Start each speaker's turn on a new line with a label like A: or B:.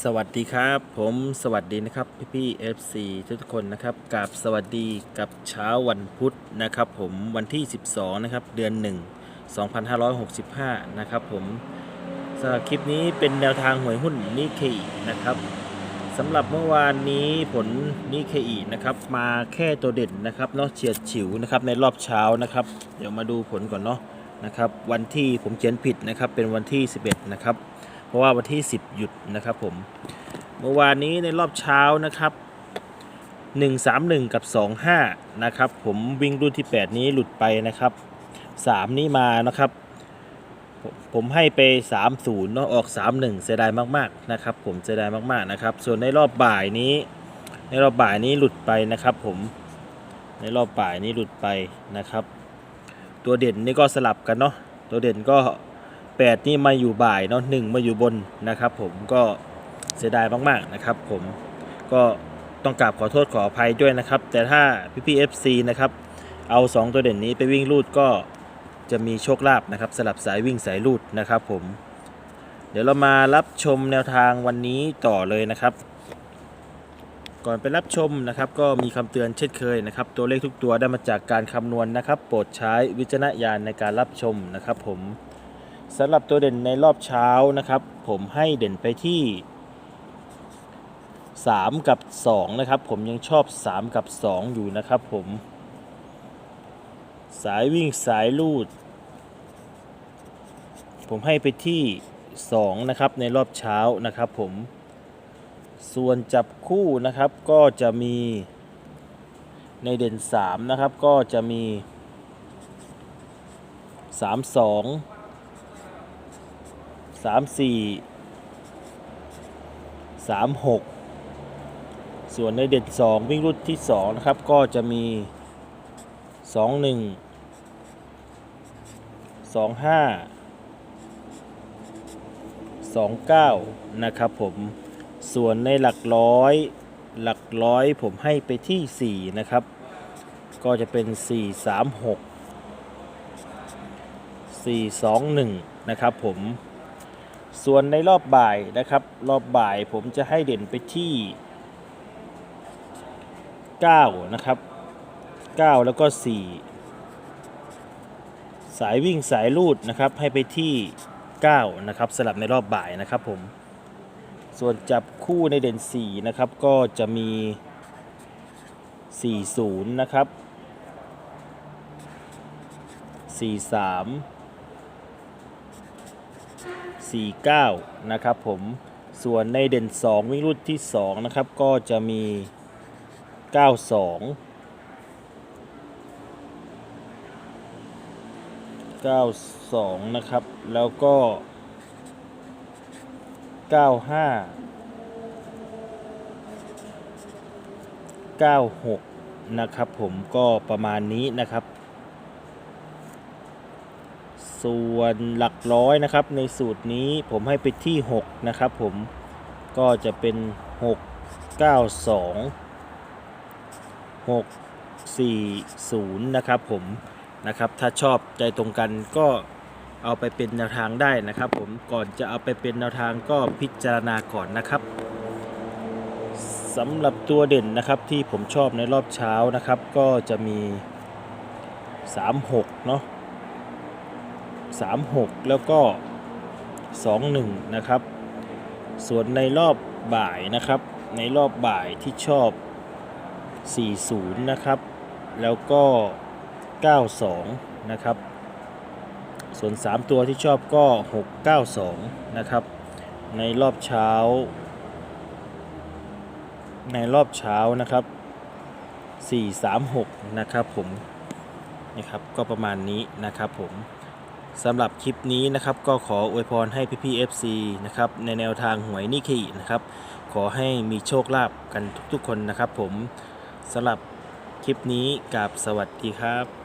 A: สวัสดีครับ ผมสวัสดีนะครับพี่พี่เอฟซีทุกคนนะครับกับสวัสดีกับเช้าวันพุธนะครับ ผมวันที่ 12 นะครับ เดือน 1 2565 นะครับผมสำหรับคลิปนี้เป็นแนวทางหวยหุ้นนิเคอีนะครับสำหรับเมื่อวานนี้ผลนิเคอีนะครับ มาแค่ตัวเด่นนะครับเนาะเฉียดฉิวนะครับในรอบเช้านะครับ เดี๋ยวมาดูผลก่อนเนาะนะครับ วันที่ผมเขียนผิดนะครับ เป็นวันที่ 11 นะครับ เพราะว่าวันที่ 10 หยุดนะครับผม เมื่อวานนี้ในรอบเช้านะครับ 131 กับ 25 นะครับ ผมวิ่งรุ่นที่ 8 นี้หลุดไปนะครับ 3 นี้มานะครับผมผมให้ไป 30เนาะออก 31 เสียดายมากๆนะครับ ผมเสียดายมากๆนะครับ ส่วนในรอบบ่ายนี้ ในรอบบ่ายนี้หลุดไปนะครับ ผมในรอบบ่ายนี้หลุดไปนะครับ ตัวเด่นนี่ก็สลับกันเนาะตัวเด่นก็ 8 นี่มาอยู่บ่ายเนาะหนึ่งมาอยู่บนนะครับผมก็เสียดายมากๆนะครับ ผมก็ต้องกราบขอโทษขออภัยด้วยนะครับ แต่ถ้าพี่พีเอฟซีนะครับเอา 2 ตัวเด่นนี้ไปวิ่งลูดก็จะมีโชคลาภนะครับสลับสายวิ่งสายลูดนะครับ ผม เดี๋ยวเรามารับชมแนวทางวันนี้ต่อเลยนะครับก่อนไปรับชมนะครับก็มีคำเตือนเช่นเคยนะครับ ตัวเลขทุกตัวได้มาจากการคำนวณนะครับ โปรดใช้วิจารณญาณในการรับชมนะครับผม สำหรับตัวเด่นในรอบเช้านะครับ ผมให้เด่นไปที่ 3 กับ 2 นะครับ ผมยังชอบ 3 กับ 2 อยู่นะครับผม สายวิ่งสายลูด ผมให้ไปที่ 2 นะครับในรอบเช้านะครับผมส่วนจับคู่นะครับก็จะมีในเด่น 3 นะครับ ก็จะมี 3 2 สามสี่สามหกส่วนในเด่นสองวิ่งรุ่นที่สองนะครับ ก็จะมีสองหนึ่งสองห้าสองเก้านะครับผมส่วนในหลักร้อยหลักร้อยผมให้ไปที่สี่นะครับ ก็จะเป็นสี่สามหกสี่สองหนึ่งนะครับผม ส่วนในรอบบ่ายนะครับ รอบบ่ายผมจะให้เด่นไปที่ 9 นะครับ 9 แล้วก็ 4 สายวิ่งสายลูดนะครับ ให้ไปที่ 9 นะครับสลับในรอบบ่ายนะครับผม ส่วนจับคู่ในเด่น 4 นะครับ ก็จะมี 40 นะครับ 43 49 นะครับผมส่วนในเด่น 2 วิ่งรุ่นที่ 2 นะครับ ก็จะมี 92 92 นะครับ แล้วก็ 95 96 นะครับผมก็ประมาณนี้นะครับ ส่วนหลักร้อยนะครับ ในสูตรนี้ผมให้ไปที่ 6 นะครับผมก็จะเป็น 6 9 2 6 4 0 นะครับผมนะครับถ้าชอบใจตรงกันก็เอาไปเป็นแนวทางได้นะครับ ผมก่อนจะเอาไปเป็นแนวทางก็พิจารณาก่อนนะครับสำหรับตัวเด่นนะครับที่ผมชอบในรอบเช้านะครับ ก็จะมี 36 เนาะ 36 แล้วก็ 21 นะครับ ส่วนในรอบบ่ายนะครับ ในรอบบ่ายที่ชอบ 40 นะครับ แล้วก็ 92 นะครับ ส่วน 3 ตัวที่ชอบก็ 692 นะครับ ในรอบเช้า ในรอบเช้านะครับ436 นะครับผมนะครับก็ประมาณนี้นะครับผม สำหรับคลิปนี้นะครับก็ขออวยพรให้พี่ๆ FC นะครับในแนวทางหวยนิคีนะครับ ขอให้มีโชคลาภกันทุกๆคนนะครับผมสำหรับคลิปนี้กับสวัสดีครับ